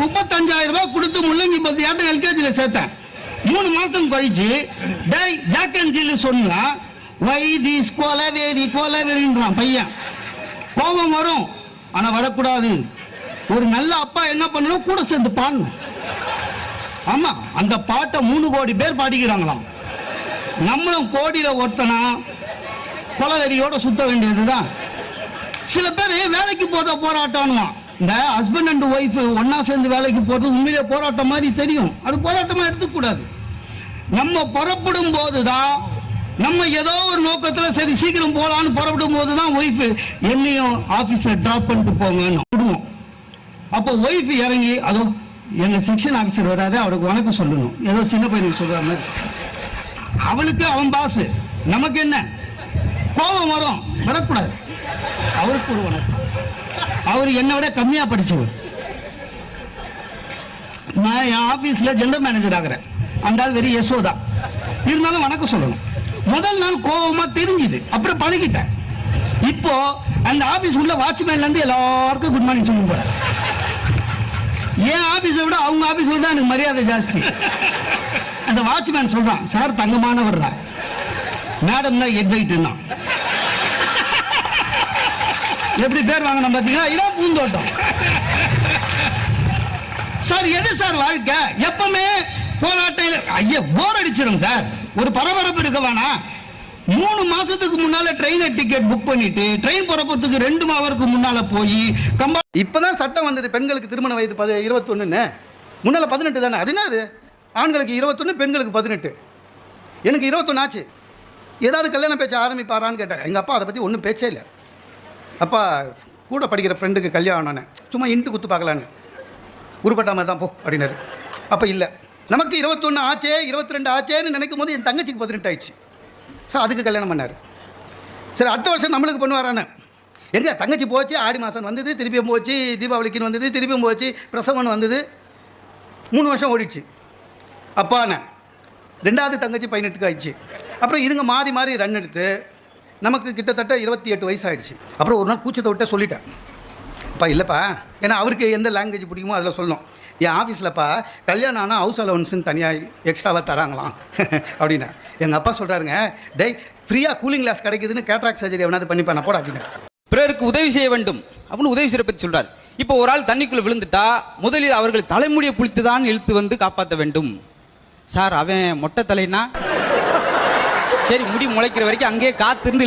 முப்பத்தஞ்சாயிரம் ரூபாய் கொடுத்து முள்ளங்கி பத்தியாட்டம் எல்கேஜியில் சேர்த்தேன். மூணு மாசம் கழிச்சு டேய் ஜாக் சொன்னா வைதி கொலவேரி கொலவேரின்றான் பையன். கோபம் வரும் ஆனா வரக்கூடாது. ஒரு நல்ல அப்பா என்ன பண்ணணும்? கூட சேர்ந்து பாடணும். ஆமா அந்த பாட்டை மூணு கோடி பேர் பாடிக்கிறாங்களாம். நம்மளும் கோடியில ஒருத்தனா கொலவெறியோட சுத்த வேண்டியதுதான். சில பேர் வேலைக்கு போத போராட்டானுவான். இந்த ஹஸ்பண்ட் அண்ட் ஒய்ஃப் ஒன்றா சேர்ந்து வேலைக்கு போறது உண்மையிலே போராட்டம் மாதிரி தெரியும். அது போராட்டமா எடுத்துக்கூடாது. நம்ம புறப்படும் போதுதான் நம்ம ஏதோ ஒரு நோக்கத்துல சரி சீக்கிரம் போலான்னு புறப்படும் போதுதான் ஒய்ஃப் என்னையும் ஆபீஸ்ல டிராப் பண்ணிட்டு போங்கன்னு விடுவோம். அப்போ ஒய்ஃப் இறங்கி அதோ எங்கள் செக்ஷன் ஆபீசர் வராது அவருக்கு வணக்கம் சொல்லணும். ஏதோ சின்ன பையனுக்கு சொல்ற மாதிரி. அவளுக்கு அவன் பாசு நமக்கு என்ன? கோபம் வரும். வரக்கூடாது. அவருக்கு ஒரு வணக்கம். அவர் என்னை விட கம்மியா படிச்சவர். நான் என் ஆபீஸ்ல ஜெனரல் மேனேஜர் ஆகிறேன். அந்த ஆள் வெறும் யசோதா இருந்தாலும் வணக்கம் சொல்லணும். முதல் நாள் கோபமா தெரிஞ்சுது. அப்புறம் பழகிட்டேன். இப்போ அந்த ஆபீஸ் உள்ள வாட்ச்மேன்ல இருந்து எல்லாருக்கும் குட் மார்னிங் சொல்லுங்க போறேன் என் ஆபீஸை விட அவங்க ஆபீஸ்ல தான் எனக்கு மரியாதை ஜாஸ்தி. அந்த வாட்ச்மேன் சொல்றான் சார் தங்கமானவர் மேடம் தான் எக் வெயிட்னா எப்படி பேர் வாங்கணும் பாத்தீங்களா இதான் பூந்தோட்டம். சார் எது சார் வாழ்க்கை? எப்பவுமே போராட்டம் ஐயா போர் அடிச்சிடும் சார். ஒரு பரபரப்பு இருக்க வேணாம். மூணு மாசத்துக்கு முன்னால ட்ரெயின் டிக்கெட் புக் பண்ணிட்டு ட்ரெயின் புறப்படுறதுக்கு ரெண்டு மாவருக்கு முன்னால போய் கம்பா இப்பதான் சட்டம் வந்தது. பெண்களுக்கு திருமண வயது பதி இருபத்தொன்னுன்னு. முன்னால பதினெட்டு தானே? அது என்னது? ஆண்களுக்கு இருபத்தொன்னு பெண்களுக்கு பதினெட்டு. எனக்கு இருபத்தொன்னு ஆச்சு. ஏதாவது கல்யாணம் பேச்ச ஆரம்பிப்பாரான்னு கேட்டாங்க எங்கள் அப்பா அதை பற்றி ஒன்றும் பேச்சே இல்லை. அப்பா கூட படிக்கிற ஃப்ரெண்டுக்கு கல்யாணம்னு சும்மா இன்ட்டு குத்து பார்க்கலான்னு. உருப்பட்ட மாதிரி தான் போ அப்படின்னாரு. அப்போ இல்லை. நமக்கு இருபத்தொன்று ஆச்சே இருபத்தி ரெண்டு ஆச்சேன்னு நினைக்கும் போது என் தங்கச்சிக்கு பதினெட்டு ஆயிடுச்சு. ஸோ அதுக்கு கல்யாணம் பண்ணார். சரி அடுத்த வருஷம் நம்மளுக்கு பண்ணுவாரானே எங்கே தங்கச்சி போச்சு ஆடி மாதம் வந்தது திருப்பியும் போச்சு தீபாவளிக்குன்னு வந்தது திருப்பியும் போச்சு பிரசவன் வந்தது. மூணு வருஷம் ஓடிடுச்சு. அப்பாண்ணே ரெண்டாவது தங்கச்சி பதினெட்டுக்கு ஆயிடுச்சு. அப்புறம் இதுங்க மாறி மாறி ரன் எடுத்து நமக்கு கிட்டத்தட்ட இருபத்தி எட்டு வயசு ஆயிடுச்சு அப்புறம் ஒரு நாள் கூச்சத்தை விட்ட சொல்லிட்டேன். அப்பா இல்லைப்பா. ஏன்னா அவருக்கு எந்த லாங்குவேஜ் பிடிக்குமோ அதில் சொல்லணும். என் ஆஃபீஸில்ப்பா கல்யாணம் ஆனால் ஹவுஸ் அலவன்ஸுன்னு தனியாக எக்ஸ்ட்ராவாக தராங்களாம். அப்படின்னா. எங்கள் அப்பா சொல்கிறாருங்க டேய் ஃப்ரீயாக கூலிங் கிளாஸ் கிடைக்குதுன்னு கேட்ராக் சர்ஜரி எவனாவது பண்ணிப்பேன்? போட அப்படின்னா. பிறருக்கு உதவி செய்ய வேண்டும். அப்படின்னு உதவி செய்ய பற்றி சொல்கிறார் இப்போ ஒரு ஆள் தண்ணிக்குள்ள விழுந்துட்டா முதலில் அவர்கள் தலைமுடியை புளித்து தான் இழுத்து வந்து காப்பாற்ற வேண்டும். சார் அவன் மொட்டை தலைனா? சரி முடி முளைக்கிற வரைக்கும் அங்கேயே காத்திருந்து